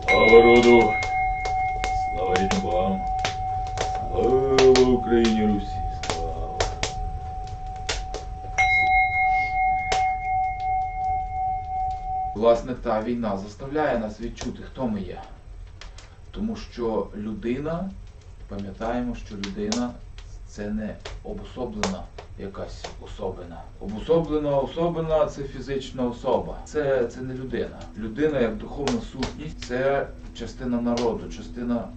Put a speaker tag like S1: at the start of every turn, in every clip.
S1: Слава роду! Слава рідним! Слава Україні Русі!
S2: Власне, та війна заставляє нас відчути, хто ми є. Тому що людина, пам'ятаємо, що людина це не обособлена якась особина. Обособлена особина це фізична особа. Це, це не людина. Людина як духовна сутність це частина народу, частина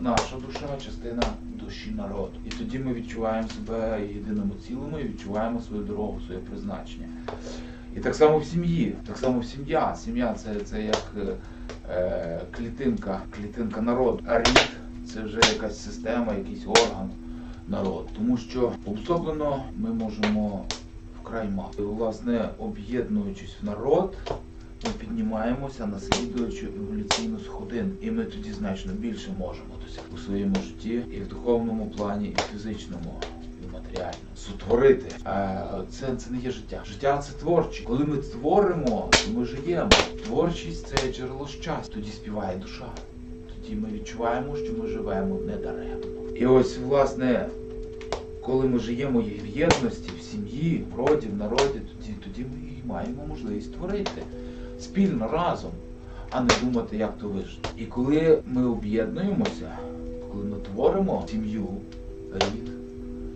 S2: наша душа, частина душі народу. І тоді ми відчуваємо себе єдиному цілому і відчуваємо свою дорогу, своє призначення. І так само в сім'ї, так само в сім'я. Сім'я це, це як е, клітинка, клітинка народу. А рід це вже якась система, якийсь орган народу. Тому що обособлено ми можемо вкрай. І, власне, об'єднуючись в народ, ми піднімаємося, наслідуючи еволюційну сходину. І ми тоді значно більше можемо досягти у своєму житті і в духовному плані, і в фізичному. Матеріально сотворити це, це не є життя. Життя це творче. Коли ми творимо, то ми живемо. Творчість це джерело щастя. Тоді співає душа. Тоді ми відчуваємо, що ми живемо недаремно. І ось, власне, коли ми живемо в єдності, в сім'ї, в роді, в народі, тоді, тоді ми і маємо можливість творити спільно разом, а не думати, як то вижити. І коли ми об'єднуємося, коли ми творимо сім'ю, рід,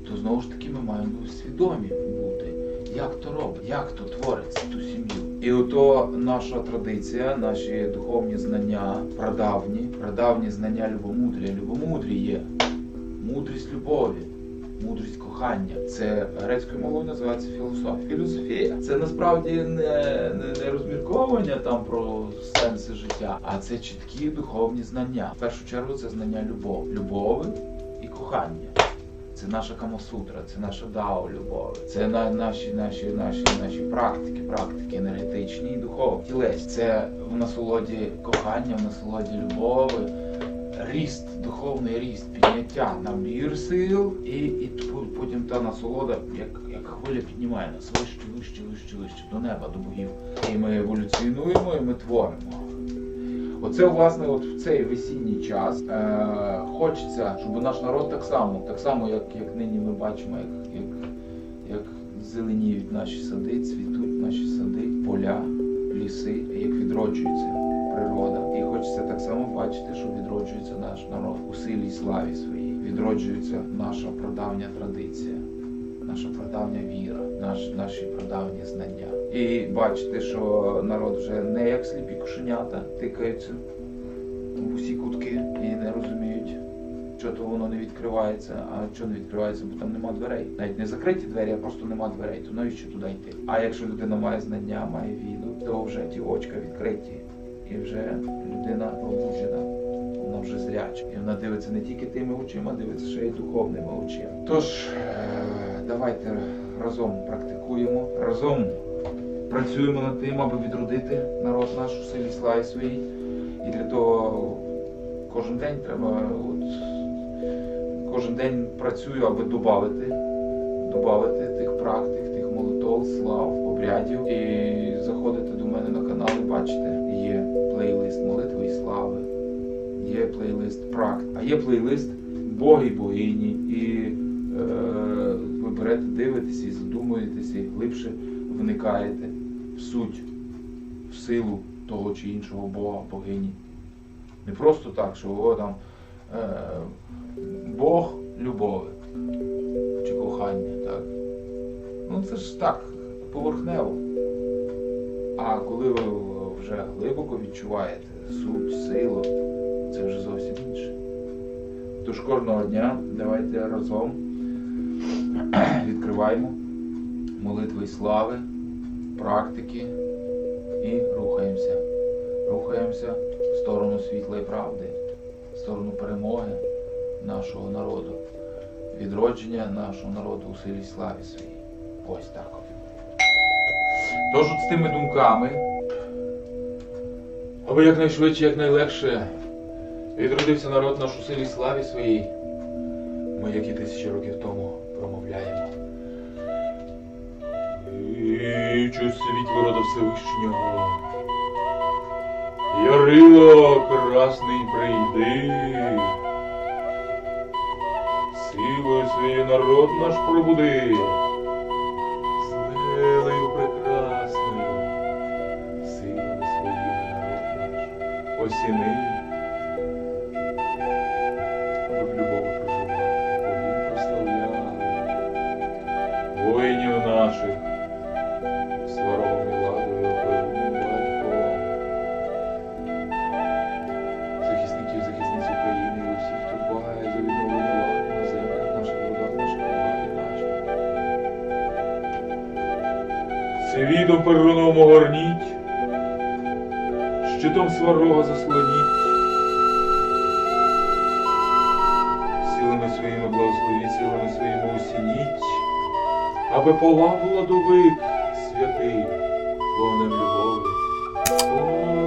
S2: то знову ж таки ми маємо свідомі бути, як то робить, як то твориться ту сім'ю. І ото наша традиція, наші духовні знання, прадавні, прадавні знання любомудрія. Любомудрі є мудрість любові. Мудрість кохання. Це грецькою мовою називається філософія. Філософія. Це насправді не, не, не розмірковування там про сенси життя, а це чіткі духовні знання. В першу чергу це знання любові. Любови і кохання. Це наша камасутра, це наша дао любові, це на, наші, наші, наші, наші практики, практики енергетичні і духовні. Тілець це в насолоді кохання, в насолоді любові, ріст, духовний ріст, підняття, набір сил, і, і потім та насолода, як, як хвиля піднімає нас вище, вище, вище, вище, до неба, до богів. І ми еволюціонуємо, і ми творимо. Оце, власне, от в цей весінній час е, хочеться, щоб наш народ так само, так само, як, як нині ми бачимо, як, як, як зеленіють наші сади, цвітуть наші сади, поля, ліси, як. І хочеться так само бачити, що відроджується наш народ у силі і славі своїй. Відроджується наша прадавня традиція, наша прадавня віра, наш, наші прадавні знання. І бачити, що народ вже не як сліпі кошенята тикаються в усі кутки і не розуміють, що то воно не відкривається, а що не відкривається, бо там нема дверей. Навіть не закриті двері, а просто нема дверей. То навіщо туди йти? А якщо людина має знання, має віду, то вже ті очка відкриті, і вже людина пробуджена. Вона вже зряча. І вона дивиться не тільки тими очима, дивиться ще й духовними очима. Тож е, давайте разом практикуємо, разом працюємо над тим, аби відродити народ наш у силі славі своїй. І для того кожен день треба, от, кожен день працюю, аби додати, тих практик, тих молитов, слав, обрядів. І заходите до мене на канал і бачите, є плейлист молитви і слави, є плейлист практик, а є плейлист Боги і богині. І е, ви берете, дивитеся і задумуєтеся, і глибше вникаєте в суть, в силу того чи іншого Бога, богині. Не просто так, що о, там е, Бог любові чи кохання, так? Ну це ж так, поверхнево. А коли ви вже глибоко відчуваєте суть, силу, це вже зовсім інше. Тож кожного дня давайте разом відкриваємо молитви слави, практики і рухаємося. Рухаємося в сторону світла і правди, в сторону перемоги нашого народу, відродження нашого народу у силі славі своїй. Ось так. Тож от з тими думками, аби якнайшвидше, якнайлегше відродився народ наш у силі славі своїй, ми, як і тисячі років тому, промовляємо. І чи світ ворода Всевишнього,
S1: Ярило красний прийди. Силою своєю народ наш пробуди. Осіни. Воїнів наших сваром і ладою певним. Захисників, захисниць України усіх, хто дбає за відновлення ладу на землях наших родах, наших і наших. Свідом перуном огорніть, щитом сварога заслоніть. Силами своїми благословіть, силами своїми осініть, аби полав довик святий, вогнем любові.